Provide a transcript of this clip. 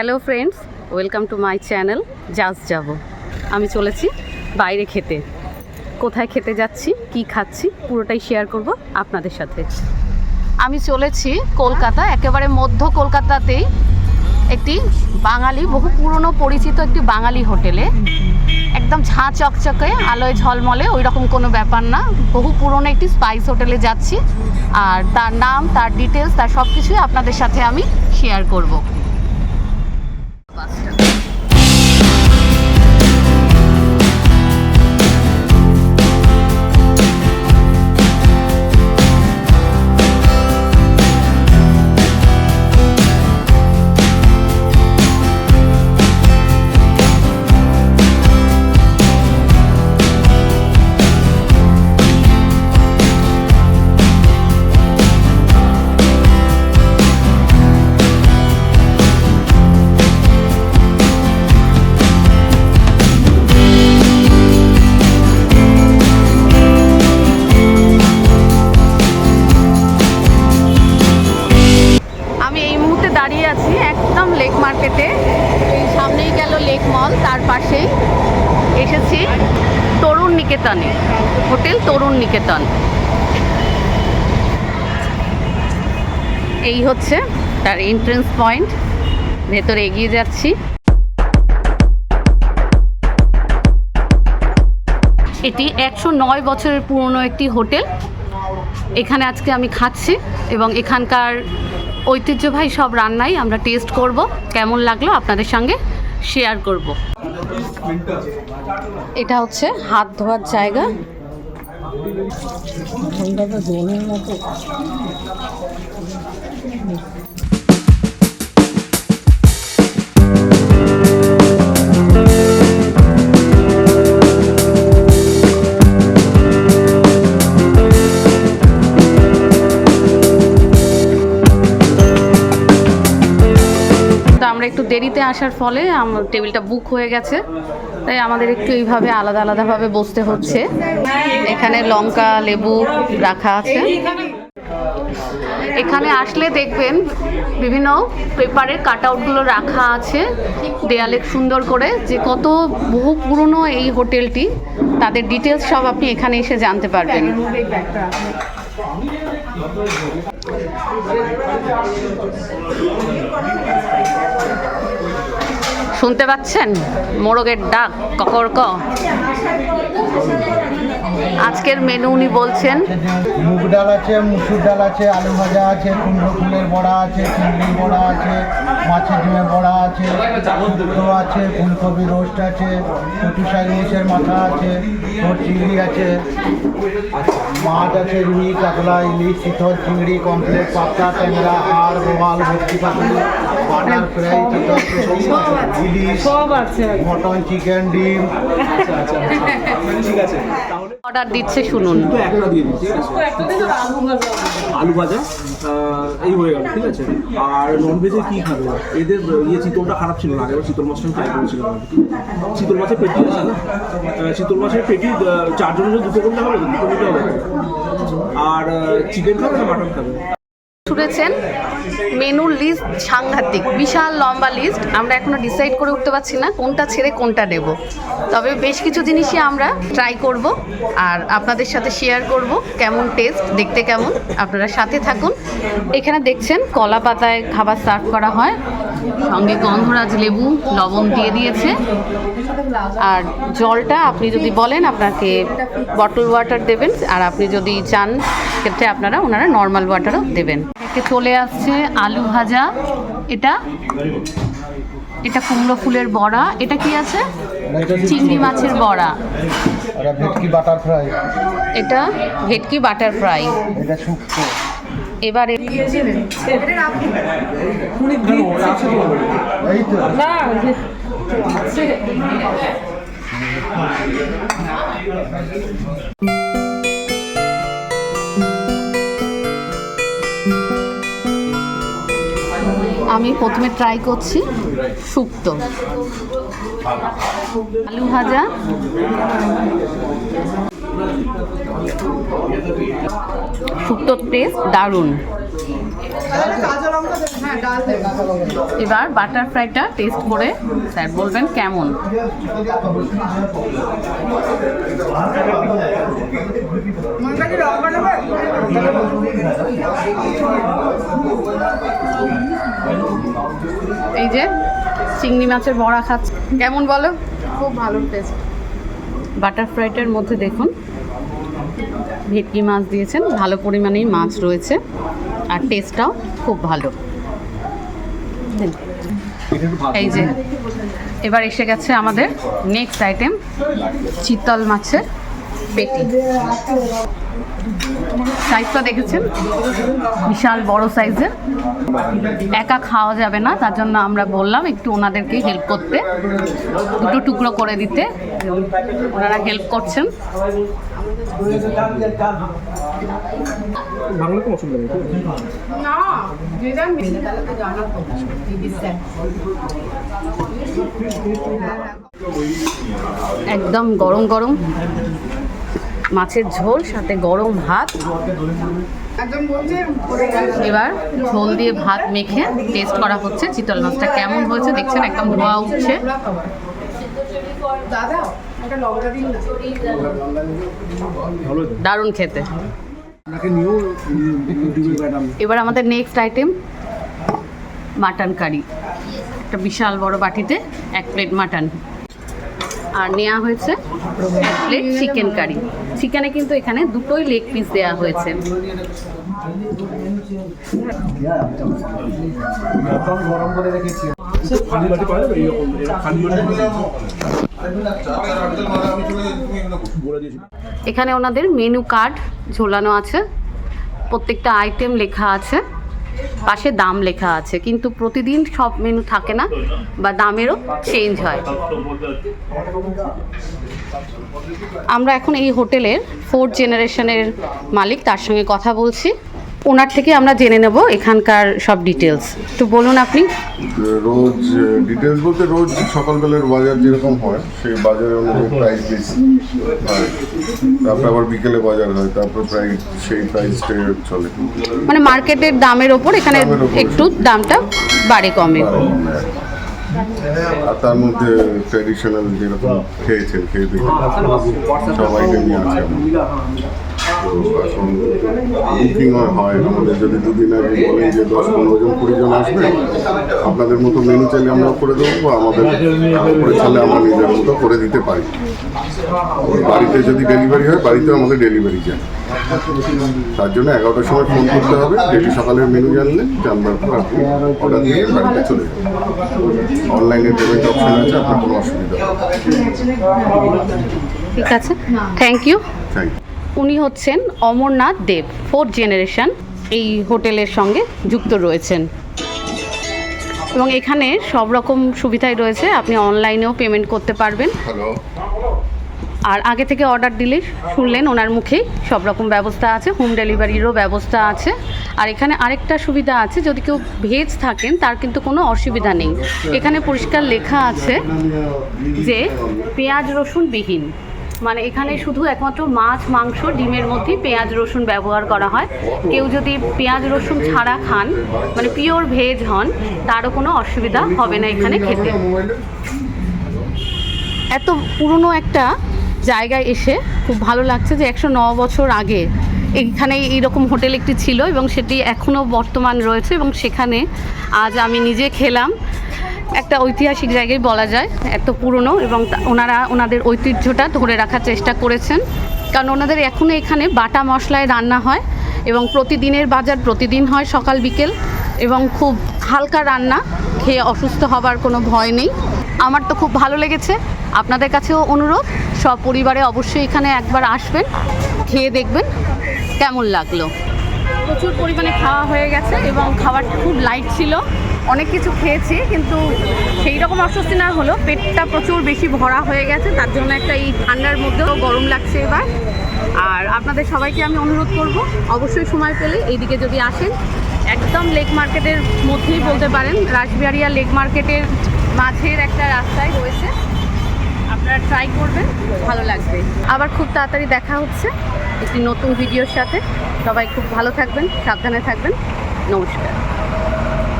Hello friends, welcome to my channel জাজ যাব। আমি চলেছি বাইরে খেতে। কোথায় খেতে যাচ্ছি, কি খাচ্ছি, পুরোটাই শেয়ার করব আপনাদের সাথে। আমি চলেছি কলকাতা, একেবারে মধ্য কলকাতাতেই একটি বাঙালি, বহু পুরনো পরিচিত একটি বাঙালি হোটেলে। একদম ঝাঁ চকচকে, আলোয় ঝলমলে ওই রকম কোনো ব্যাপার না। বহু পুরনো একটি স্পাইস হোটেলে যাচ্ছি। আর তার নাম, তার ডিটেলস তার সব কিছুই আপনাদের সাথে আমি শেয়ার করব। আছি লেক মার্কেটে। এই সামনেই গেল লেক মল, তার পাশেই এসেছি তরুণ নিকেতনে, হোটেল তরুণ নিকেতন। এই হচ্ছে তার এন্ট্রেন্স পয়েন্ট ভেতরে এগিয়ে যাচ্ছি। এটি একশো নয় বছরের পুরনো একটি হোটেল। এখানে আজকে আমি খাচ্ছি এবং এখানকার ঐতিহ্যবাহী সব রান্নাই আমরা টেস্ট করব। কেমন লাগল আপনাদের সঙ্গে শেয়ার করব। এটা হচ্ছে হাত ধোয়ার জায়গা। আমরা একটু দেরিতে আসার ফলে টেবিলটা বুক হয়ে গেছে। তাই আমাদের একটু এইভাবে আলাদা আলাদাভাবে বসতে হচ্ছে। এখানে লঙ্কা, লেবু রাখা আছে। এখানে আসলে দেখবেন বিভিন্ন পেপারের কাট আউটগুলো রাখা আছে। দেয়ালে সুন্দর করে যে কত বহু পুরনো এই হোটেলটি, তাদের ডিটেলস সব আপনি এখানে এসে জানতে পারবেন। শুনতে পাচ্ছেন? মোরগের ডাক ককর ক। আজকের মেনু উনি বলছেন। মুগ ডাল আছে মুসুর ডাল আছে আলু ভাজা আছে কুমড়ো ফুলের বড়া আছে চিংড়ি বড়া আছে মাছের ডিমের বড়া আছে শুক্তো আছে ফুলকপি রোস্ট আছে কচু শাক ইলিশের মাথা আছে চিংড়ি আছে মাছ আছে রুই কাতলা ইলিশ শীতল চিংড়ি কমপ্লেট পাতা ট্যাংরা আর বোয়াল ভর্তি পাতুরি বাটার ফ্রাই চিকেন ইলিশ মটন চিকেন ডিম। ঠিক আছে তাহলে অর্ডার দিচ্ছে শুনুন। একটা দিয়ে দিন ঠিক আছে? আলু ভাজা এই হয়ে গেল ঠিক আছে? আর নন ভেজে কী খাবে? এদের ইয়ে চিতলটা খারাপ ছিল না আগেবার চিতল মাছটা ট্রাই করেছিলাম চিতল মাছের পেটি আছে না? চিতল মাছের পেটি চারজনের দুটো করলে হবে দুটো নিতে হবে। আর চিকেন খাবে না মাটন খাবে? শুনেছেন? মেনুর লিস্ট সাংঘাতিক, বিশাল লম্বা লিস্ট। আমরা এখনও ডিসাইড করে উঠতে পারছি না কোনটা ছেড়ে কোনটা নেব তবে বেশ কিছু জিনিসই আমরা ট্রাই করব আর আপনাদের সাথে শেয়ার করব কেমন টেস্ট, দেখতে কেমন। আপনারা সাথে থাকুন। এখানে দেখছেন, কলা পাতায় খাবার সার্ভ করা হয়। সঙ্গে গন্ধরাজ লেবু, লবণ দিয়ে দিয়েছে। আর জলটা আপনি যদি বলেন, আপনাকে বটল ওয়াটার দেবেন। আর আপনি যদি চান ক্ষেত্রে আপনারা ওনারা নর্মাল ওয়াটারও দেবেন। এতে চলে আসছে আলু ভাজা। এটা এটা কুমড়ো ফুলের বড়া। এটা কি আছে? চিংড়ি মাছের বড়া। এটা ভেটকি বাটার ফ্রাই। এটা ভেটকি বাটার ফ্রাই। এটা শুক্তো। এবারে এই আমি প্রথমে ট্রাই করছি শুক্তো। আলু ভাজা। শুক্তোর টেস্ট দারুণ। এবার বাটার ফ্রাইটা টেস্ট করে স্যার বলবেন কেমন? এই যে চিংড়ি মাছের বড়া খাচ্ছে। কেমন বলো? খুব ভালো টেস্ট বাটার ফ্রাইটার মধ্যে দেখুন ভেটকি মাছ দিয়েছেন ভালো পরিমাণেই মাছ রয়েছে। আর টেস্টটাও খুব ভালো। এই যে, এবার এসে গেছে আমাদের নেক্সট আইটেম চিতল মাছের পেটি। সাইজটা দেখেছেন? বিশাল, বড় সাইজের একা খাওয়া যাবে না, তার জন্য আমরা বললাম একটু ওনাদেরকে হেল্প করতে, দুটো টুকরো করে দিতে। ওনারা হেল্প করছেন। বাংলা কোনো অসুবিধা নেই না যেটা তাহলে তো একদম গরম গরম। মাছের ঝোল সাথে গরম ভাত। এবার ঝোল দিয়ে ভাত মেখে টেস্ট করা হচ্ছে। চিতল মাছটা কেমন হয়েছে দেখছেন? একদম ধোয়া উঠছে। দারুণ খেতে। এবার আমাদের নেক্সট আইটেম মাটন কারি একটা বিশাল বড় বাটিতে এক প্লেট মাটন আর নেওয়া হয়েছে এক প্লেট চিকেন কারি। চিকেনে কিন্তু এখানে দুটোই লেগ পিস দেওয়া হয়েছে। এখানে ওনাদের মেনু কার্ড ঝোলানো আছে। প্রত্যেকটা আইটেম লেখা আছে। পাশে দাম লেখা আছে, কিন্তু প্রতিদিন সব মেনু থাকে না বা দামেরও চেঞ্জ হয়। আমরা এখন এই হোটেলের ফোর্থ জেনারেশনের মালিক, তার সঙ্গে কথা বলছি। ওনার থেকে আমরা জেনে নেব এখানকার সব ডিটেলস একটু বলুন আপনি। রোজ ডিটেলস বলতে রোজ সকালবেলার বাজার যেরকম হয় সেই বাজারে অনুযায়ী প্রাইস বেশি তারপর আবার বিকেলে বাজার হয় তারপর প্রায় সেই প্রাইসটা চলে। মানে মার্কেটের দামের ওপর এখানে একটু দামটা বাড়ে কমে। আর তার মধ্যে ট্র্যাডিশনাল যেরকম খেয়েছেন খেয়ে দেখে সব আইটেমই আছে। তো এখন বুকিং হয় আমাদের। যদি দুদিন আগে বলেন যে দশ পনেরো জন কুড়ি জন আসবে আপনাদের মতো মেনু চাইলে আমরা করে দেবো আমাদের করে চাইলে আমরা নিজের মতো করে দিতে পারি। বাড়িতে যদি ডেলিভারি হয় বাড়িতে আমাদের ডেলিভারি যায় তার জন্য এগারোটার সময় ফোন করতে হবে ডেলি সকালের মেনু জানলে জানবার পর আপনি অর্ডার দিয়ে বাড়িতে চলে যাবেন। অনলাইনে পেমেন্ট অপশন আছে আপনার কোনো অসুবিধা ঠিক আছে। থ্যাংক ইউ থ্যাংক ইউ উনি হচ্ছেন অমরনাথ দেব ফোর্থ জেনারেশন এই হোটেলের সঙ্গে যুক্ত রয়েছেন। এবং এখানে সব রকম সুবিধাই রয়েছে আপনি অনলাইনেও পেমেন্ট করতে পারবেন। আর আগে থেকে অর্ডার দিলে শুনলেন ওনার মুখেই সব রকম ব্যবস্থা আছে হোম ডেলিভারিরও ব্যবস্থা আছে। আর এখানে আরেকটা সুবিধা আছে যদি কেউ ভেজ থাকেন তার কিন্তু কোনো অসুবিধা নেই। এখানে পরিষ্কার লেখা আছে যে পেঁয়াজ রসুন বিহীন। মানে এখানে শুধু একমাত্র মাছ, মাংস, ডিমের মধ্যেই পেঁয়াজ, রসুন ব্যবহার করা হয়। কেউ যদি পেঁয়াজ, রসুন ছাড়া খান মানে পিওর ভেজ হন, তারও কোনো অসুবিধা হবে না এখানে খেতে। এত পুরনো একটা জায়গায় এসে খুব ভালো লাগছে যে একশো ন বছর আগে এইখানে এইরকম হোটেল একটি ছিল এবং সেটি এখনও বর্তমান রয়েছে এবং সেখানে আজ আমি নিজে খেলাম। একটা ঐতিহাসিক জায়গায় বলা যায়, এত পুরনো এবং ওনারা, ওনাদের ঐতিহ্যটা ধরে রাখার চেষ্টা করেছেন। কারণ ওনাদের এখনও এখানে বাটা মশলায় রান্না হয় এবং প্রতিদিনের বাজার প্রতিদিন হয় সকাল, বিকেল এবং খুব হালকা রান্না, খেয়ে অসুস্থ হবার কোনো ভয় নেই। আমার তো খুব ভালো লেগেছে। আপনাদের কাছেও অনুরোধ সব পরিবারে অবশ্যই এখানে একবার আসবেন, খেয়ে দেখবেন, কেমন লাগল। প্রচুর পরিমাণে খাওয়া হয়ে গেছে এবং খাবারটা খুব লাইট ছিল। অনেক কিছু খেয়েছি, কিন্তু সেই রকম অস্বস্তি না হলো পেটটা প্রচুর বেশি ভরা হয়ে গেছে, তার জন্য একটা এই ঠান্ডার মধ্যেও গরম লাগছে এবার। আর আপনাদের সবাইকে আমি অনুরোধ করব, অবশ্যই সময় পেলে এইদিকে যদি আসেন, একদম লেক মার্কেটের মধ্যেই বলতে পারেন, রাসবিহারিয়া লেক মার্কেটের মাঝের একটা রাস্তায় রয়েছে, আপনারা ট্রাই করবেন, ভালো লাগবে। আবার খুব তাড়াতাড়ি দেখা হচ্ছে, একটি নতুন ভিডিওর সাথে। সবাই খুব ভালো থাকবেন, সাবধানে থাকবেন, নমস্কার।